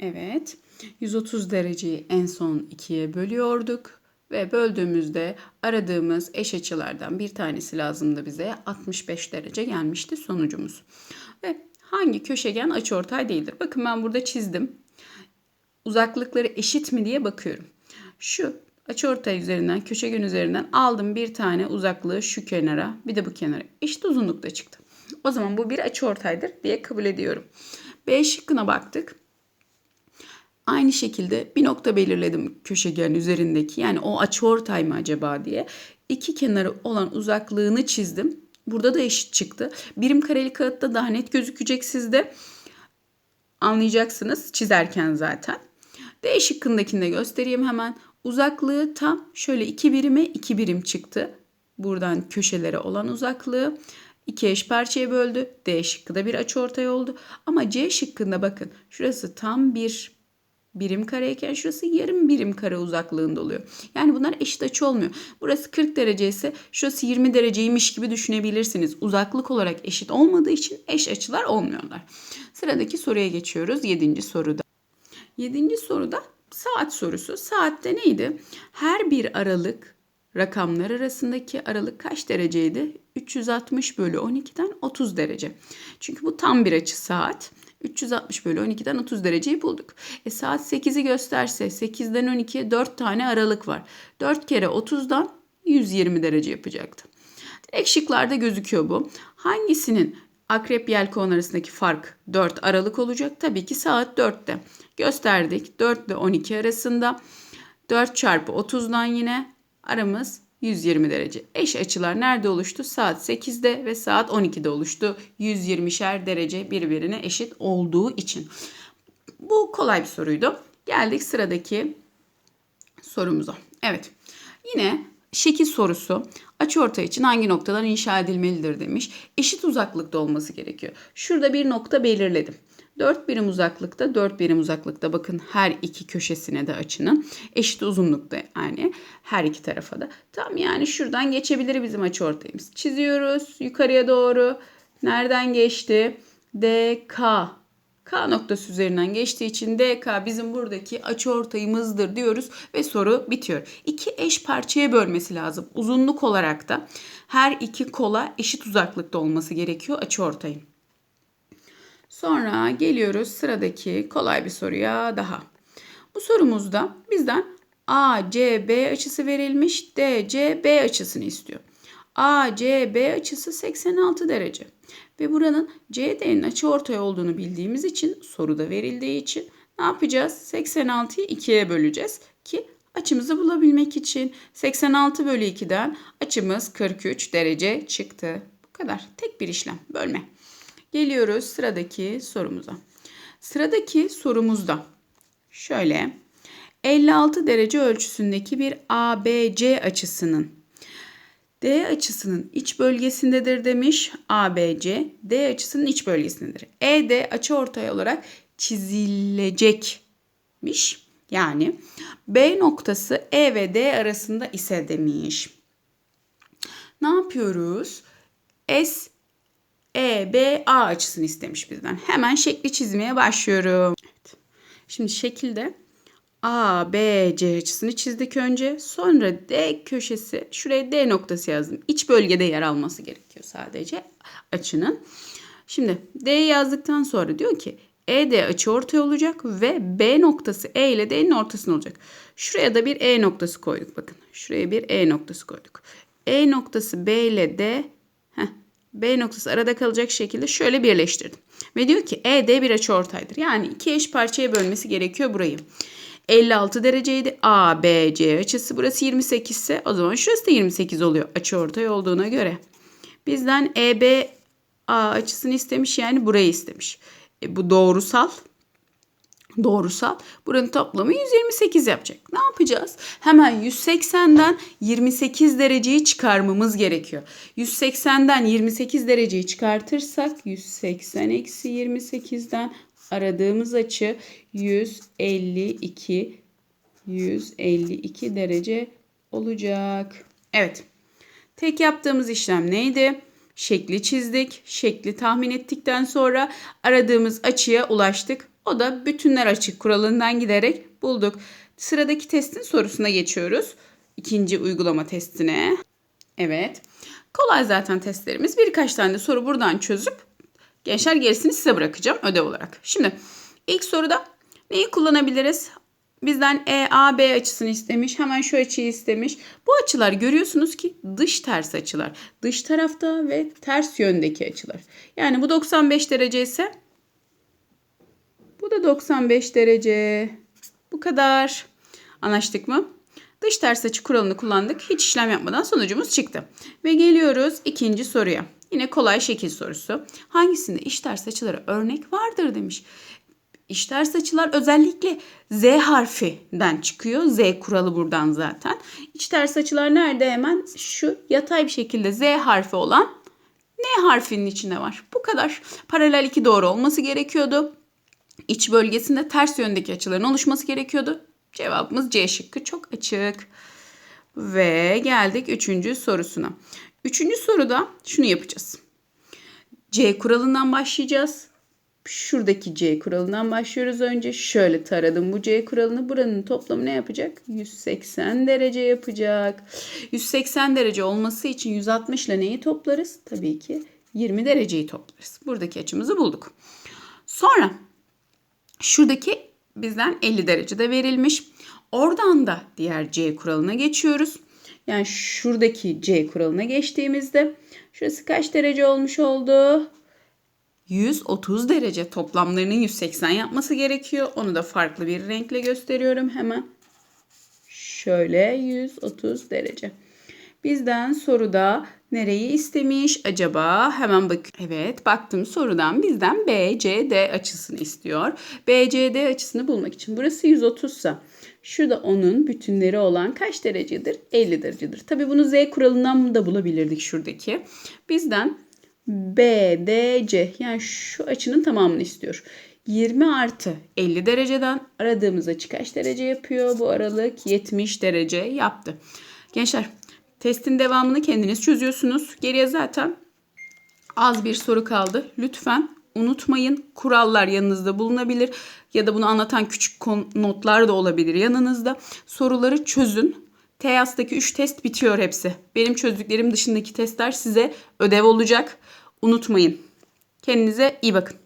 Evet. 130 dereceyi en son ikiye bölüyorduk. Ve böldüğümüzde aradığımız eş açılardan bir tanesi lazımdı bize. 65 derece gelmişti sonucumuz. Ve hangi köşegen açıortay değildir? Bakın ben burada çizdim. Uzaklıkları eşit mi diye bakıyorum. Şu açıortay üzerinden, köşegen üzerinden aldım bir tane uzaklığı şu kenara, bir de bu kenara. Eşit uzunlukta çıktı. O zaman bu bir açıortaydır diye kabul ediyorum. B şıkkına baktık. Aynı şekilde bir nokta belirledim köşegen üzerindeki. Yani o açıortay mı acaba diye. İki kenarı olan uzaklığını çizdim. Burada da eşit çıktı. Birim kareli kağıtta daha net gözükecek sizde. Anlayacaksınız çizerken zaten. D şıkkındakini de göstereyim hemen. Uzaklığı tam şöyle iki birime iki birim çıktı. Buradan köşelere olan uzaklığı iki eş parçaya böldü. D şıkkı da bir açıortay oldu. Ama C şıkkında bakın şurası tam bir birim kareyken şurası yarım birim kare uzaklığında oluyor. Yani bunlar eşit açı olmuyor. Burası 40 derece ise şurası 20 dereceymiş gibi düşünebilirsiniz. Uzaklık olarak eşit olmadığı için eş açılar olmuyorlar. Sıradaki soruya geçiyoruz. 7. soruda. 7. soruda saat sorusu. Saatte neydi? Her bir aralık rakamlar arasındaki aralık kaç dereceydi? 360 bölü 12'den 30 derece. Çünkü bu tam bir açı saat. 360 bölü 12'den 30 dereceyi bulduk. E saat 8'i gösterse 8'den 12'ye 4 tane aralık var. 4 kere 30'dan 120 derece yapacaktı. Direkt gözüküyor bu. Hangisinin akrep yelkovan arasındaki fark 4 aralık olacak? Tabii ki saat 4'te. Gösterdik. 4 ile 12 arasında 4 çarpı 30'dan yine aramız 120 derece. Eş açılar nerede oluştu? Saat 8'de ve saat 12'de oluştu. 120'şer derece birbirine eşit olduğu için. Bu kolay bir soruydu. Geldik sıradaki sorumuza. Evet. Yine şekil sorusu açıortay için hangi noktadan inşa edilmelidir demiş. Eşit uzaklıkta olması gerekiyor. Şurada bir nokta belirledim. 4 birim uzaklıkta 4 birim uzaklıkta bakın her iki köşesine de açının eşit uzunlukta yani her iki tarafa da. Tam yani şuradan geçebilir bizim açı ortayımız. Çiziyoruz yukarıya doğru. Nereden geçti? DK. K noktası üzerinden geçtiği için DK bizim buradaki açı ortayımızdır diyoruz ve soru bitiyor. İki eş parçaya bölmesi lazım. Uzunluk olarak da her iki kola eşit uzaklıkta olması gerekiyor açı ortayın. Sonra geliyoruz sıradaki kolay bir soruya daha. Bu sorumuzda bizden ACB açısı verilmiş, DCB açısını istiyor. ACB açısı 86 derece. Ve buranın CD'nin açı ortay olduğunu bildiğimiz için soruda verildiği için ne yapacağız? 86'yı 2'ye böleceğiz ki açımızı bulabilmek için 86 bölü 2'den açımız 43 derece çıktı. Bu kadar. Tek bir işlem. Bölme. Geliyoruz sıradaki sorumuza. Sıradaki sorumuzda şöyle 56 derece ölçüsündeki bir ABC açısının D açısının iç bölgesindedir demiş. ABC D açısının iç bölgesindedir. ED açı ortay olarak çizilecekmiş. Yani B noktası E ve D arasında ise demiş. Ne yapıyoruz? S EBA açısını istemiş bizden. Hemen şekli çizmeye başlıyorum. Evet. Şimdi şekilde ABC açısını çizdik önce. Sonra D köşesi, şuraya D noktası yazdım. İç bölgede yer alması gerekiyor sadece açının. Şimdi D yazdıktan sonra diyor ki ED açı ortaya olacak ve B noktası E ile D'nin ortasında olacak. Şuraya da bir E noktası koyduk bakın. Şuraya bir E noktası koyduk. E noktası B ile D B noktası arada kalacak şekilde şöyle birleştirdim. Ve diyor ki ED bir açıortaydır. Yani iki eş parçaya bölmesi gerekiyor burayı. 56 dereceydi. A, B, C açısı burası 28 ise o zaman şurası da 28 oluyor açıortay olduğuna göre. Bizden EB A açısını istemiş yani burayı istemiş. E, bu doğrusal doğrusal. Buranın toplamı 128 yapacak. Ne yapacağız? Hemen 180'den 28 dereceyi çıkarmamız gerekiyor. 180'den 28 dereceyi çıkartırsak 180 eksi 28'den aradığımız açı 152 152 derece olacak. Evet. Tek yaptığımız işlem neydi? Şekli çizdik. Şekli tahmin ettikten sonra aradığımız açıya ulaştık. O da bütünler açık kuralından giderek bulduk. Sıradaki testin sorusuna geçiyoruz. İkinci uygulama testine. Evet. Kolay zaten testlerimiz. Birkaç tane de soru buradan çözüp gençler gerisini size bırakacağım ödev olarak. Şimdi ilk soruda neyi kullanabiliriz? Bizden E, A, B açısını istemiş. Hemen şu açıyı istemiş. Bu açılar görüyorsunuz ki dış ters açılar. Dış tarafta ve ters yöndeki açılar. Yani bu 95 derece ise bu da 95 derece. Bu kadar. Anlaştık mı? Dış ters açı kuralını kullandık. Hiç işlem yapmadan sonucumuz çıktı. Ve geliyoruz ikinci soruya. Yine kolay şekil sorusu. Hangisinde iç ters açılara örnek vardır demiş. İç ters açılar özellikle Z harfinden çıkıyor. Z kuralı buradan zaten. İç ters açılar nerede hemen? Şu yatay bir şekilde Z harfi olan N harfinin içinde var. Bu kadar. Paralel iki doğru olması gerekiyordu. İç bölgesinde ters yöndeki açıların oluşması gerekiyordu. Cevabımız C şıkkı çok açık. Ve geldik üçüncü sorusuna. Üçüncü soruda şunu yapacağız. C kuralından başlayacağız. Şuradaki C kuralından başlıyoruz önce. Şöyle taradım bu C kuralını. Buranın toplamı ne yapacak? 180 derece yapacak. 180 derece olması için 160 ile neyi toplarız? Tabii ki 20 dereceyi toplarız. Buradaki açımızı bulduk. Sonra şuradaki bizden 50 derecede verilmiş. Oradan da diğer C kuralına geçiyoruz. Yani şuradaki C kuralına geçtiğimizde şurası kaç derece olmuş oldu? 130 derece toplamlarının 180 yapması gerekiyor. Onu da farklı bir renkle gösteriyorum hemen. Şöyle 130 derece. Bizden soruda nereyi istemiş acaba? Hemen bak. Evet baktım sorudan bizden BCD açısını istiyor. BCD açısını bulmak için burası 130 ise şurada onun bütünleri olan kaç derecedir? 50 derecedir. Tabi bunu Z kuralından da bulabilirdik şuradaki. Bizden BDC yani şu açının tamamını istiyor. 20 artı 50 dereceden aradığımız açı kaç derece yapıyor? Bu aralık 70 derece yaptı. Gençler testin devamını kendiniz çözüyorsunuz. Geriye zaten az bir soru kaldı. Lütfen unutmayın. Kurallar yanınızda bulunabilir ya da bunu anlatan küçük notlar da olabilir yanınızda. Soruları çözün. TEAS'taki 3 test bitiyor hepsi. Benim çözdüklerim dışındaki testler size ödev olacak. Unutmayın. Kendinize iyi bakın.